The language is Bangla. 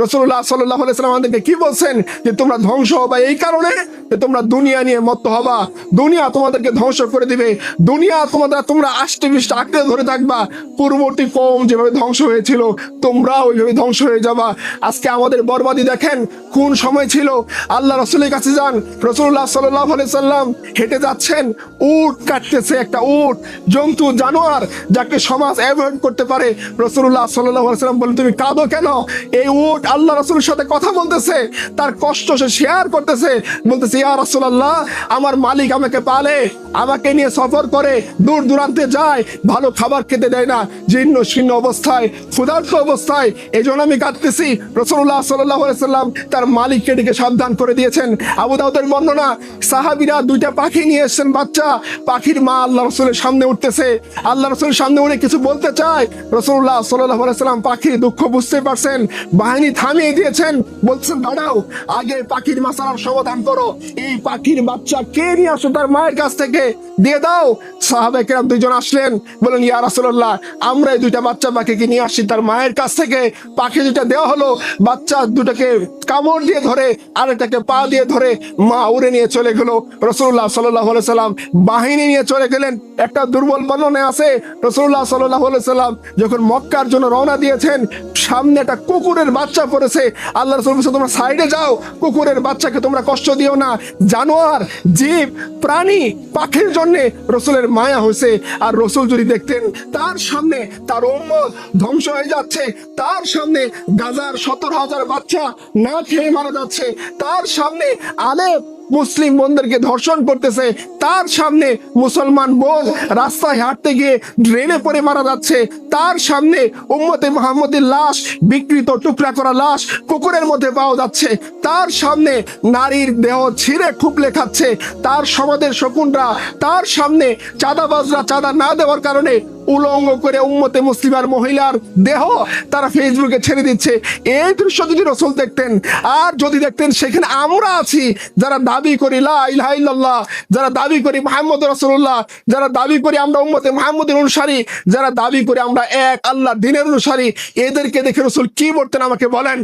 রসুল্লাহ সাল্লাহ সাল্লাম আমাদেরকে কি বলছেন? যে তোমরা ধ্বংস হবা এই কারণে যে তোমরা দুনিয়া নিয়ে মত্ত হবা। দুনিয়া তোমাদেরকে ধ্বংস করে দিবে। দুনিয়া তোমাদের, তোমরা আষ্টে বিষ্ট আঁকড়ে ধরে থাকবা। পূর্ববর্তী কম যেভাবে ধ্বংস হয়েছিল তোমরা ওইভাবে ধ্বংস হয়ে যাবা। আজকে আমাদের বরবাদি দেখেন কোন সময় ছিল? আল্লাহ রসুলের কাছে যান। রসুল্লাহ সাল্লাহ সাল্লাম হেঁটে যাচ্ছেন। উট কাটতেছে একটা উট। জন্তু, জানোয়ার যাকে সমাজ অ্যাভয়েড করতে পারে। রসুল্লাহ সাল্লাহ সাল্লাম বলেন তুমি কাঁদো কেন? এই উট আল্লাহ রসুলের সাথে কথা বলতেছে, তার কষ্ট সে শেয়ার করতেছে, বলতেছে, ইয়া রসুল্লাহ আমার মালিক আমাকে পালে, আমাকে নিয়ে সফর করে, দূর দূরান্তে যায়, ভালো খাবার খেতে দেয় না, জীর্ণ শীর্ণ অবস্থায়, ক্ষুধার্ত অবস্থায় এই জন্য আমি কাঁদতেছি। রসুল্লাহ সাল্লাম তার মালিককে ডেকে সাবধান করে দিয়েছেন। আবু দাউদের বর্ণনা, সাহাবিরা দুইটা পাখি নিয়ে এসেছেন, বাচ্চা, পাখির মা আল্লাহ রসুলের সামনে উঠতেছে। আল্লাহ রসুলের সামনে উঠে কিছু বলতে চায় রসুল্লাহ সাল্লাহ সাল্লাম পাখির দুঃখ বুঝতে পারছেন, বাহিনী থামিয়ে দিয়েছেন। বলছেন, দাঁড়াও, আগে পাখির মাসালার সমাধান করো। এই পাখির বাচ্চা কে নিয়ে আসো তার মায়ের কাছ থেকে? দিয়ে দাও। সাহাবে কেরাম দুইজন আসলেন বলেন ইয়া রাসূলুল্লাহ আমরা এই দুইটা বাচ্চা পাখিকে নিয়ে আসছি তার মায়ের কাছ থেকে। পাখি দুটা দেওয়া হলো, বাচ্চা দুটাকে কামড় দিয়ে ধরে, আরেকটাকে পা দিয়ে ধরে মা উড়ে নিয়ে চলে গেল। রসুল্লাহ সাল্লাহ সাল্লাম বাহিনী নিয়ে চলে গেলেন। একটা দুর্বল বর্ণনে আছে রসুল্লাহ সাল্লাহ সাল্লাম যখন মক্কার জন্য রওনা দিয়েছেন, সামনে একটা কুকুরের বাচ্চা পড়েছে আল্লাহ রসুল বলছে, তোমরা সাইডে যাও কুকুরের বাচ্চাকে তোমরা কষ্ট দিও না। জানোয়ার জীব প্রাণী পাখির জন্য রসুলের মায়া হয়েছে। আর রসুল যদি দেখতেন তার সামনে তার উম্মত ধ্বংস হয়ে যাচ্ছে। তার সামনে গাজার সতেরো হাজার বাচ্চা না খেয়ে মারা যাচ্ছে। তার সামনে আলেপ মুসলিম বোনদেরকে ধর্ষণ করতেছে। তার সামনে মুসলমান বোন রাস্তায় হাঁটতে গিয়ে ড্রেনে পড়ে মারা যাচ্ছে। তার সামনে উম্মতে মোহাম্মদের লাশ, বিকৃত টুকরা করা লাশ কুকুরের মধ্যে পাওয়া যাচ্ছে। তার সামনে নারীর দেহ ছিঁড়ে খুবলে খাচ্ছে। তার সমাজের শকুনরা তার সামনে চাঁদাবাজরা চাঁদা না দেওয়ার কারণে উলঙ্গ করে উম্মতে মুসলিমার মহিলার দেহ তারা ফেসবুকে ছেড়ে দিচ্ছে। এই দৃশ্য যদি রসুল দেখতেন, আর যদি দেখতেন, সেখানে আমরা আছি যারা দাবি করি লা ইলাহা ইল্লাল্লাহ, যারা দাবি করি মোহাম্মদ রসুল্লাহ যারা দাবি করি আমরা উম্মতে মোহাম্মদের অনুসারী, যারা দাবি করি আমরা এক আল্লাহ দিনের অনুসারী, এদেরকে দেখে রসুল কি বলতেন আমাকে বলেন?